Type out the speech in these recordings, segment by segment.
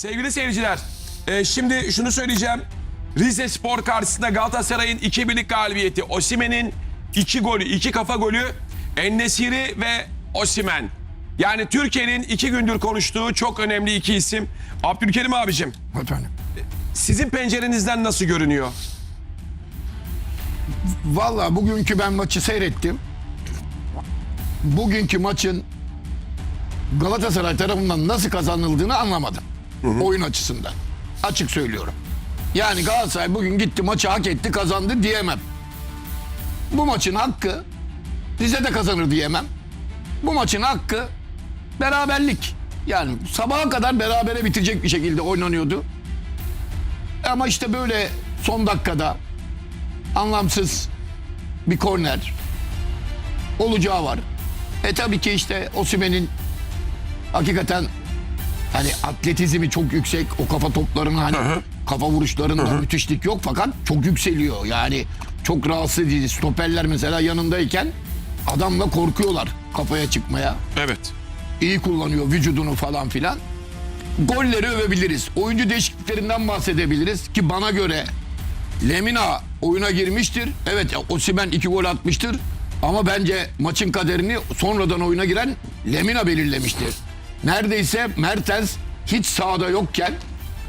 Sevgili seyirciler, e, şimdi şunu söyleyeceğim. Rize Spor karşısında Galatasaray'ın 2-1'lik galibiyeti. Osimen'in 2 golü, 2 kafa golü. Ennesiri ve Osimen. Yani Türkiye'nin iki gündür konuştuğu çok önemli iki isim. Abdülkerim abicim, Efendim. sizin pencerenizden nasıl görünüyor? Valla bugünkü ben maçı seyrettim. Bugünkü maçın Galatasaray tarafından nasıl kazanıldığını anlamadım. Oyun açısından. Açık söylüyorum. Yani Galatasaray bugün gitti maçı hak etti kazandı diyemem. Bu maçın hakkı Rize'de kazanır diyemem. Bu maçın hakkı beraberlik. Yani sabaha kadar berabere bitecek bir şekilde oynanıyordu. Ama işte böyle son dakikada anlamsız bir korner olacağı var. E tabii ki işte Osimhen'in hakikaten hani atletizmi çok yüksek. O kafa toplarına hani kafa vuruşlarında müthişlik yok fakat çok yükseliyor. Yani çok rahatsız edici. Stoperler mesela yanındayken adamla korkuyorlar kafaya çıkmaya. Evet. İyi kullanıyor vücudunu falan filan. Golleri övebiliriz. Oyuncu değişikliklerinden bahsedebiliriz ki bana göre Lemina oyuna girmiştir. Evet Osimhen iki gol atmıştır. Ama bence maçın kaderini sonradan oyuna giren Lemina belirlemiştir. Neredeyse Mertens hiç sahada yokken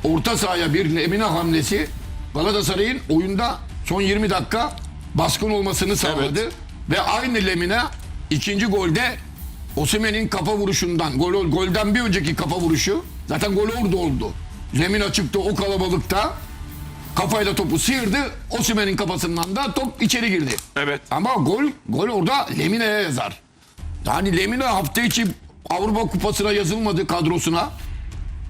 orta sahaya bir Lemina hamlesi Galatasaray'ın oyunda son 20 dakika baskın olmasını sağladı. Ve aynı Lemina ikinci golde Osimhen'in kafa vuruşundan, gol, golden bir önceki kafa vuruşu zaten gol orada oldu. Lemina çıktı o kalabalıkta kafayla topu sıyırdı. Osimhen'in kafasından da top içeri girdi. Evet. Ama gol gol orada Lemina'ya yazar. Yani Lemina hafta içi Avrupa Kupası'na yazılmadı kadrosuna.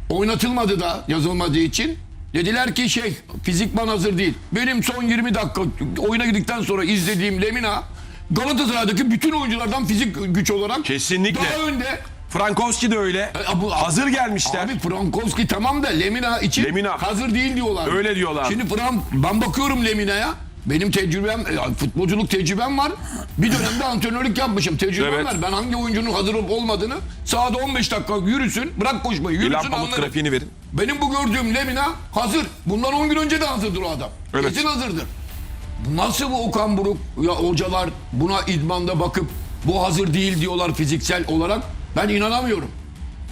Oynatılmadı da yazılmadığı için. Dediler ki şey fizikman hazır değil. Benim son 20 dakika oyuna girdikten sonra izlediğim Lemina Galatasaray'daki bütün oyunculardan fizik güç olarak Kesinlikle. daha önde. Frankowski de öyle. E, bu- Hazır gelmişler. Abi Frankowski tamam da Lemina için Lemina. hazır değil diyorlar. Öyle diyorlar. Şimdi Fran, ben bakıyorum Lemina'ya. Benim tecrübem, ya futbolculuk tecrübem var. Bir dönemde antrenörlük yapmışım. Tecrübem Evet. var. Ben hangi oyuncunun hazır olup olmadığını sahada 15 dakika yürüsün. Bırak koşmayı. İlhan Yürüsün anlarım. grafiğini verin. Benim bu gördüğüm Lemina hazır. Bundan 10 gün önce de hazırdır o adam. Evet. Kesin hazırdır. Bu Nasıl bu Okan Buruk ya hocalar buna idmanda bakıp bu hazır değil diyorlar fiziksel olarak. Ben inanamıyorum.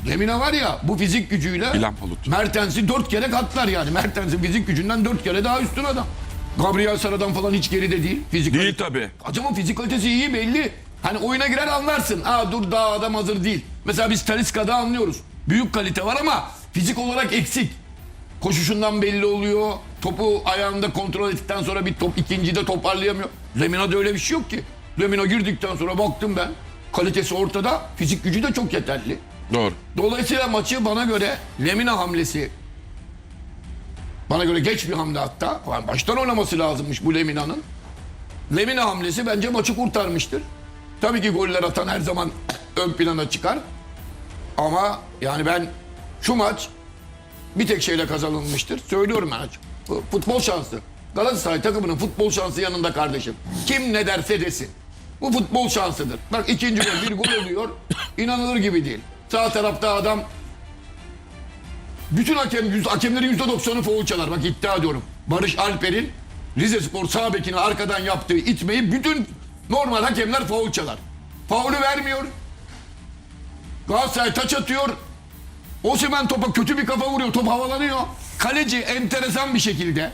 Lemina var ya bu fizik gücüyle İlhan Palut. Mertens'i dört kere katlar yani. Mertens'in fizik gücünden dört kere daha üstün adam. Gabriel Sara'dan falan hiç geride değil. Fizik Değil tabii. Adamın fizik kalitesi iyi belli. Hani oyuna girer anlarsın. Aa dur daha adam hazır değil. Mesela biz Taliska'da anlıyoruz. Büyük kalite var ama fizik olarak eksik. Koşuşundan belli oluyor. Topu ayağında kontrol ettikten sonra bir top ikincide toparlayamıyor. Lemina'da öyle bir şey yok ki. Lemina girdikten sonra baktım ben. Kalitesi ortada. Fizik gücü de çok yeterli. Doğru. Dolayısıyla maçı bana göre Lemina hamlesi bana göre geç bir hamle hatta. Yani baştan oynaması lazımmış bu Lemina'nın. Lemina hamlesi bence maçı kurtarmıştır. Tabii ki goller atan her zaman ön plana çıkar. Ama yani ben şu maç bir tek şeyle kazanılmıştır. Söylüyorum ben açık. Futbol şansı. Galatasaray takımının futbol şansı yanında kardeşim. Kim ne derse desin. Bu futbol şansıdır. Bak ikinci gol bir gol oluyor. İnanılır gibi değil. Sağ tarafta adam bütün hakem, yüz, hakemlerin yüzde doksanı foul çalar. Bak iddia ediyorum. Barış Alper'in Rize Spor sağ arkadan yaptığı itmeyi bütün normal hakemler foul çalar. Faulü vermiyor. Galatasaray taç atıyor. Osimhen topa kötü bir kafa vuruyor. Top havalanıyor. Kaleci enteresan bir şekilde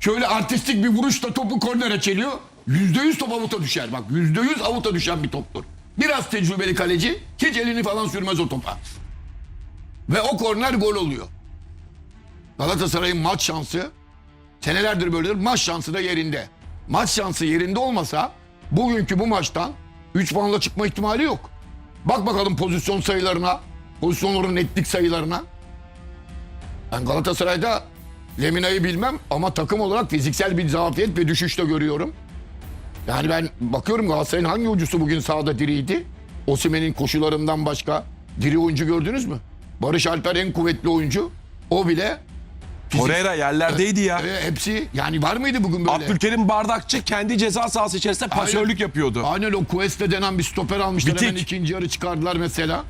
şöyle artistik bir vuruşla topu kornere çeliyor. Yüzde yüz top avuta düşer. Bak yüzde yüz avuta düşen bir toptur. Biraz tecrübeli kaleci hiç elini falan sürmez o topa. Ve o korner gol oluyor. Galatasaray'ın maç şansı senelerdir böyledir. Maç şansı da yerinde. Maç şansı yerinde olmasa bugünkü bu maçtan 3 puanla çıkma ihtimali yok. Bak bakalım pozisyon sayılarına, pozisyonların netlik sayılarına. Ben Galatasaray'da Lemina'yı bilmem ama takım olarak fiziksel bir zafiyet ve düşüş de görüyorum. Yani ben bakıyorum Galatasaray'ın hangi oyuncusu bugün sahada diriydi? Osimhen'in koşularından başka diri oyuncu gördünüz mü? Barış Alper en kuvvetli oyuncu. O bile fizik- Torreira yerlerdeydi ya. E, hepsi yani var mıydı bugün böyle? Abdülkerim Bardakçı kendi ceza sahası içerisinde pasörlük yapıyordu. Aynen o Cuesta denen bir stoper almışlar. Bitik. Hemen ikinci yarı çıkardılar mesela.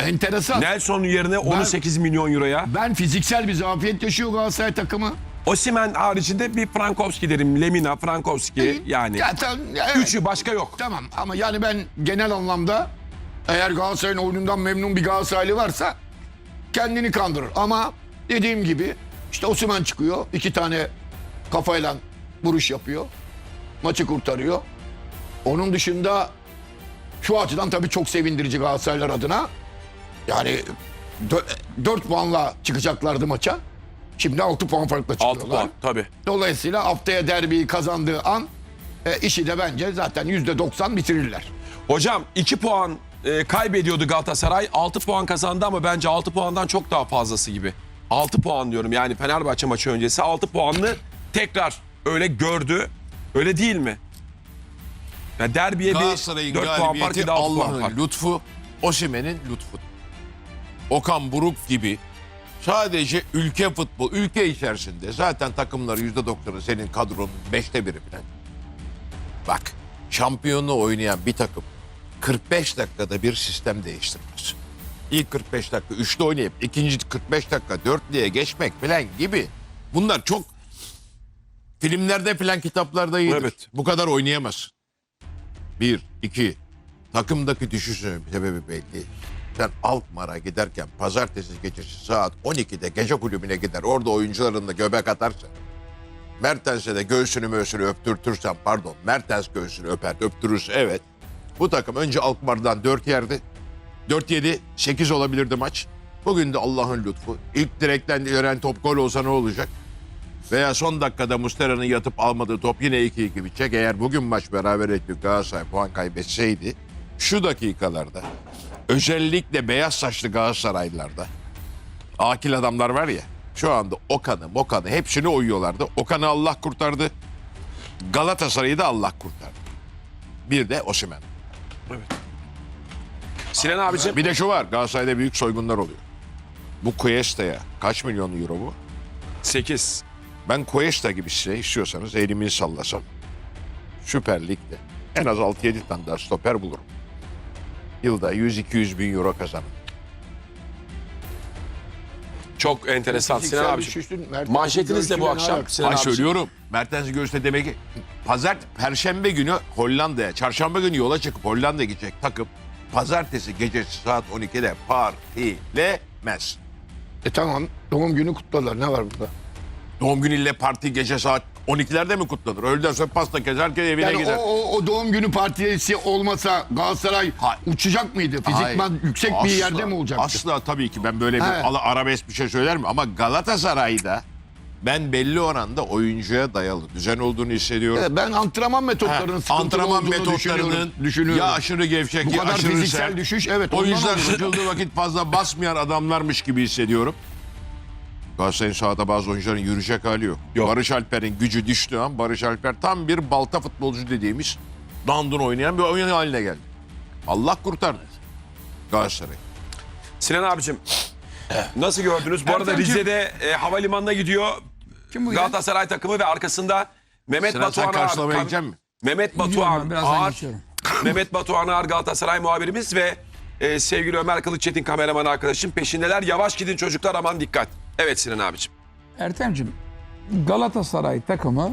enteresan. Nelson yerine 18 milyon euroya. Ben fiziksel bir zafiyet yaşıyor Galatasaray takımı. Osimen haricinde bir Frankowski derim. Lemina, Frankowski yani. Ya, tam- ya evet. Üçü başka yok. Tamam ama yani ben genel anlamda eğer Galatasaray'ın oyunundan memnun bir Galatasaraylı varsa kendini kandırır. Ama dediğim gibi işte Osimhen çıkıyor. iki tane kafayla vuruş yapıyor. Maçı kurtarıyor. Onun dışında şu açıdan tabii çok sevindirici Galatasaraylar adına. Yani 4 puanla çıkacaklardı maça. Şimdi 6 puan farkla 6 çıkıyorlar. puan tabii. Dolayısıyla haftaya derbiyi kazandığı an e, işi de bence zaten %90 bitirirler. Hocam 2 puan e, kaybediyordu Galatasaray. 6 puan kazandı ama bence 6 puandan çok daha fazlası gibi. 6 puan diyorum yani Fenerbahçe maçı öncesi 6 puanlı tekrar öyle gördü. Öyle değil mi? Ya derbiye bir Galatasaray'ın 4 puan fark galibiyeti de 6 puan Allah'ın fark. lütfu, Osimhen'in lütfu. Okan Buruk gibi sadece ülke futbol, ülke içerisinde zaten takımları yüzde doksanı senin kadronun beşte biri falan. Bak, şampiyonluğu oynayan bir takım 45 dakikada bir sistem değiştirmez. İlk 45 dakika üçlü oynayıp ikinci 45 dakika dörtlüye geçmek falan gibi. Bunlar çok filmlerde falan kitaplarda iyidir. Evet. Bu kadar oynayamazsın. Bir, iki, takımdaki düşüşün sebebi belli. Sen Alkmaar'a giderken pazartesi gecesi saat 12'de gece kulübüne gider. Orada oyuncularınla göbek atarsan. Mertens'e de göğsünü möğsünü öptürtürsen pardon. Mertens göğsünü öper öptürürse evet. Bu takım önce Alkmaar'dan 4 yerdi. 4 yedi 8 olabilirdi maç. Bugün de Allah'ın lütfu. İlk direkten gören top gol olsa ne olacak? Veya son dakikada Mustera'nın yatıp almadığı top yine 2-2 bitecek. Eğer bugün maç beraber ettik Galatasaray puan kaybetseydi şu dakikalarda özellikle beyaz saçlı Galatasaraylılarda akil adamlar var ya şu anda Okan'ı Mokan'ı hepsini oyuyorlardı. Okan'ı Allah kurtardı. Galatasaray'ı da Allah kurtardı. Bir de Osimhen. Sinan abicim Bir de şu var Galatasaray'da büyük soygunlar oluyor. Bu Cuesta'ya kaç milyon euro bu? 8. Ben Cuesta gibi size istiyorsanız elimi sallasam Süper Lig'de en az 6-7 tane daha stoper bulurum. Yılda 100-200 bin euro kazanırım. Çok enteresan Sinan Fiziksel abicim. düşüşün Mertens'in Manşetiniz de bu akşam. Sinan Ben abicim. söylüyorum. Mertens Göğüs'te demek ki pazar, perşembe günü Hollanda'ya, çarşamba günü yola çıkıp Hollanda'ya gidecek takım pazartesi gecesi saat 12'de partilemez. E tamam doğum günü kutladılar ne var burada? Doğum günüyle parti gece saat 12'lerde mi kutlanır? Öğleden sonra pasta keser, herkes evine Yani gider. o, o, o doğum günü partisi olmasa Galatasaray Hayır. uçacak mıydı? Hayır. Fizikman yüksek bir Asla, yerde mi olacaktı? Asla tabii ki ben böyle bir ala- arabesk bir şey söylerim ama Galatasaray'da ben belli oranda oyuncuya dayalı düzen olduğunu hissediyorum. Evet, ben antrenman metotlarının Ha, sıkıntılı antrenman olduğunu metotlarının düşünüyorum. ya aşırı gevşek Bu ya kadar aşırı fiziksel sert. düşüş evet. Oyuncular sıkıldığı vakit fazla basmayan adamlarmış gibi hissediyorum. Galatasaray'ın sahada bazı oyuncuların yürüyecek hali yok. Yok. Barış Alper'in gücü düştüğü an Barış Alper tam bir balta futbolcu dediğimiz dandun oynayan bir oyun haline geldi. Allah kurtardı Galatasaray. Sinan abicim nasıl gördünüz? Bu arada. Rize'de e, havalimanına gidiyor Kim bu ya? Galatasaray takımı ve arkasında Mehmet Sinan sen Batuhan Ağar. karşılamaya gidecek misin? Mehmet Batuhan birazdan Ağar. geçiyorum. Mehmet Batuhan Ağar Galatasaray muhabirimiz ve e, sevgili Ömer Kılıççetin kameraman arkadaşım peşindeler. Yavaş gidin çocuklar aman dikkat. Evet Sinan abicim. Ertem'cim Galatasaray takımı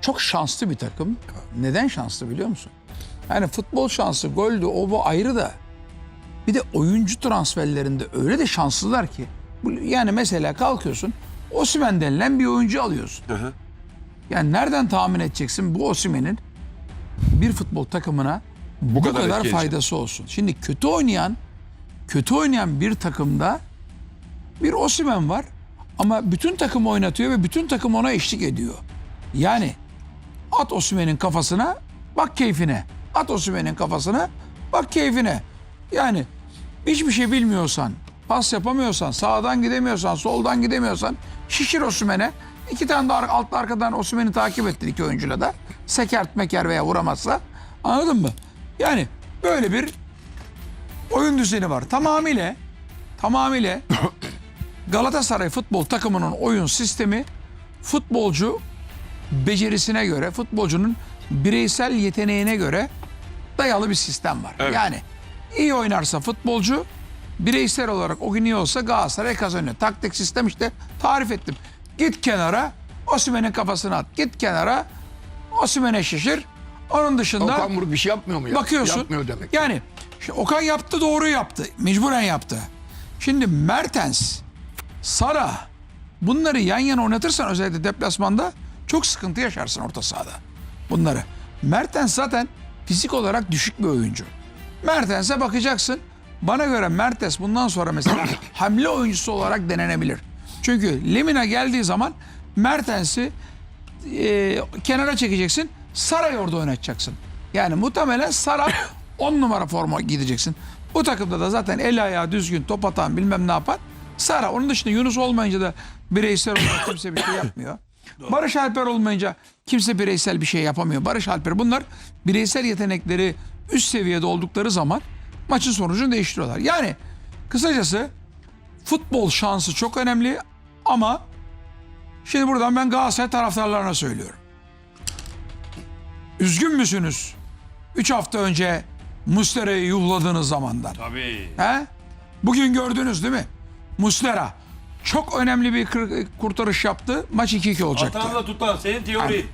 çok şanslı bir takım. Neden şanslı biliyor musun? Yani futbol şansı, goldü, o bu ayrı da. Bir de oyuncu transferlerinde öyle de şanslılar ki. Bu- Yani mesela kalkıyorsun Osimhen denilen bir oyuncu alıyorsun. hı. Yani nereden tahmin edeceksin bu Osimhen'in bir futbol takımına bu, kadar kadar, edecek. faydası olsun. Şimdi kötü oynayan kötü oynayan bir takımda bir Osimhen var ama bütün takım oynatıyor ve bütün takım ona eşlik ediyor. Yani at Osimhen'in kafasına bak keyfine. At Osimhen'in kafasına bak keyfine. Yani hiçbir şey bilmiyorsan, pas yapamıyorsan, sağdan gidemiyorsan, soldan gidemiyorsan şişir Osimhen'e. İki tane de alt arkadan Osimhen'i takip etti iki oyuncuyla da. Sekert meker veya vuramazsa. Anladın mı? Yani böyle bir oyun düzeni var. Tamamıyla tamamıyla Galatasaray futbol takımının oyun sistemi futbolcu becerisine göre, futbolcunun bireysel yeteneğine göre dayalı bir sistem var. Evet. Yani iyi oynarsa futbolcu bireysel olarak o gün iyi olsa Galatasaray kazanıyor. Taktik sistem işte tarif ettim. Git kenara Osimhen'in kafasına at. Git kenara Osimhen'e şişir. Onun dışında Okan Buruk bir şey yapmıyor mu ya? bakıyorsun. Yapmıyor demek. Yani şimdi Okan yaptı doğru yaptı. Mecburen yaptı. Şimdi Mertens, Sara bunları yan yana oynatırsan özellikle deplasmanda çok sıkıntı yaşarsın orta sahada. Bunları. Mertens zaten fizik olarak düşük bir oyuncu. Mertens'e bakacaksın. Bana göre Mertens bundan sonra mesela hamle oyuncusu olarak denenebilir. Çünkü Lemina geldiği zaman Mertens'i e, kenara çekeceksin. Sara'yı orada oynatacaksın. Yani muhtemelen Sara 10 numara forma gideceksin. Bu takımda da zaten el ayağı düzgün top atan bilmem ne yapan Sara. Onun dışında Yunus olmayınca da bireysel olarak kimse bir şey yapmıyor. Barış Alper olmayınca kimse bireysel bir şey yapamıyor. Barış Alper bunlar bireysel yetenekleri üst seviyede oldukları zaman maçın sonucunu değiştiriyorlar. Yani kısacası futbol şansı çok önemli ama Şimdi buradan ben Galatasaray taraftarlarına söylüyorum. Üzgün müsünüz? 3 hafta önce Muslera'yı yuhladığınız zamandan. Tabii. He? Bugün gördünüz değil mi? Muslera çok önemli bir kurtarış yaptı. Maç 2-2 olacaktı. Hatanla tutan senin teorin.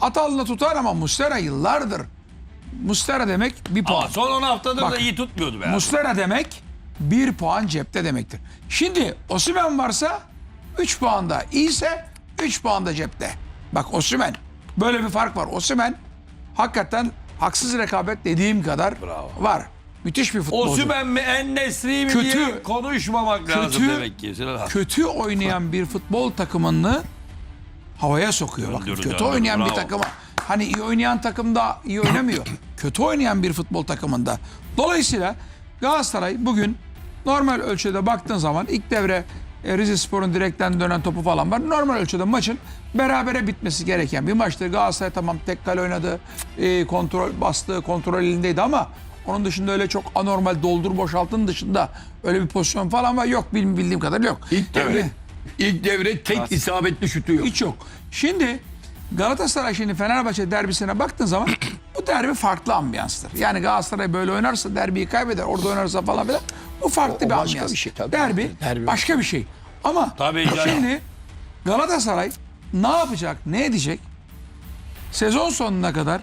Atal'la tutar ama Muslera yıllardır. Muslera demek bir puan. Ama son 10 haftadır Bak, da iyi tutmuyordu be. Muslera demek bir puan cepte demektir. Şimdi Osimhen varsa 3 puanda iyiyse 3 puanda cepte. Bak Osimhen böyle bir fark var. Osimhen hakikaten haksız rekabet dediğim kadar Bravo. var. Müthiş bir futbolcu. Osümen mi en Nesri mi Kötü- diye konuşmamak lazım kötü- demek ki. Kötü oynayan bir futbol takımını havaya sokuyor. Bakın kötü oynayan bir bravo. takıma. Hani iyi oynayan takımda iyi oynamıyor. kötü oynayan bir futbol takımında. Dolayısıyla Galatasaray bugün normal ölçüde baktığın zaman ilk devre e, Rize Spor'un direkten dönen topu falan var. Normal ölçüde maçın berabere bitmesi gereken bir maçtı. Galatasaray tamam tek kale oynadı. e, kontrol bastı, kontrol elindeydi ama onun dışında öyle çok anormal doldur boşaltın dışında öyle bir pozisyon falan var. Yok bildiğim, bildiğim kadar yok. İlk devre, ilk devre tek isabetli şutu yok. Hiç yok. Şimdi Galatasaray şimdi Fenerbahçe derbisine baktığın zaman bu derbi farklı ambiyanstır. Yani Galatasaray böyle oynarsa derbiyi kaybeder, orada oynarsa falan filan. Bu farklı O bir başka ambiyans. bir şey tabii. Derbi, Derbi başka bir şey. Ama Tabii canım. şimdi Galatasaray ne yapacak, ne edecek? Sezon sonuna kadar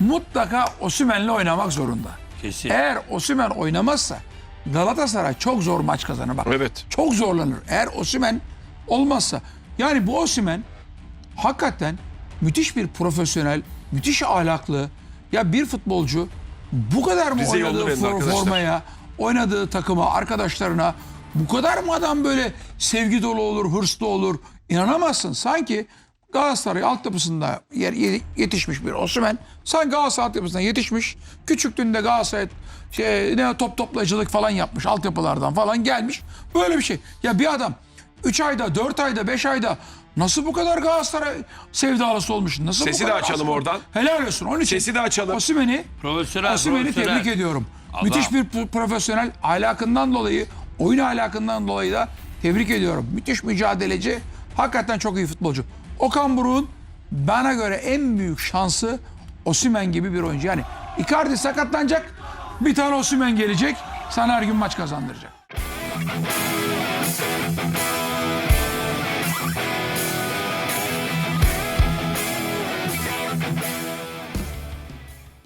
mutlaka Osimhen'le oynamak zorunda. Kesin. Eğer Osimhen oynamazsa Galatasaray çok zor maç kazanır. Bak, Evet. Çok zorlanır. Eğer Osimhen olmazsa. Yani bu Osimhen hakikaten müthiş bir profesyonel, müthiş ahlaklı. Ya bir futbolcu bu kadar mı Rize'yi oynadığı for- arkadaşlar. formaya, oynadığı takıma, arkadaşlarına bu kadar mı adam böyle sevgi dolu olur, hırslı olur? İnanamazsın. Sanki Galatasaray altyapısında yetişmiş bir Osimhen. Sanki Galatasaray altyapısında yetişmiş. Küçüklüğünde Galatasaray şey, ne top toplayıcılık falan yapmış. Altyapılardan falan gelmiş. Böyle bir şey. Ya bir adam 3 ayda, 4 ayda, 5 ayda nasıl bu kadar Galatasaray sevdalısı olmuş? Nasıl bu Sesi kadar de açalım Galatasaray- oradan. Helal olsun. Onun için Sesi de açalım. Osimhen'i Profesyonel, Osimhen'i profesyonel. tebrik ediyorum. Allah. Müthiş bir pro- profesyonel ahlakından dolayı, oyun ahlakından dolayı da tebrik ediyorum. Müthiş mücadeleci, hakikaten çok iyi futbolcu. Okan Buruk'un bana göre en büyük şansı Osimhen gibi bir oyuncu. Yani Icardi sakatlanacak, bir tane Osimhen gelecek, sana her gün maç kazandıracak.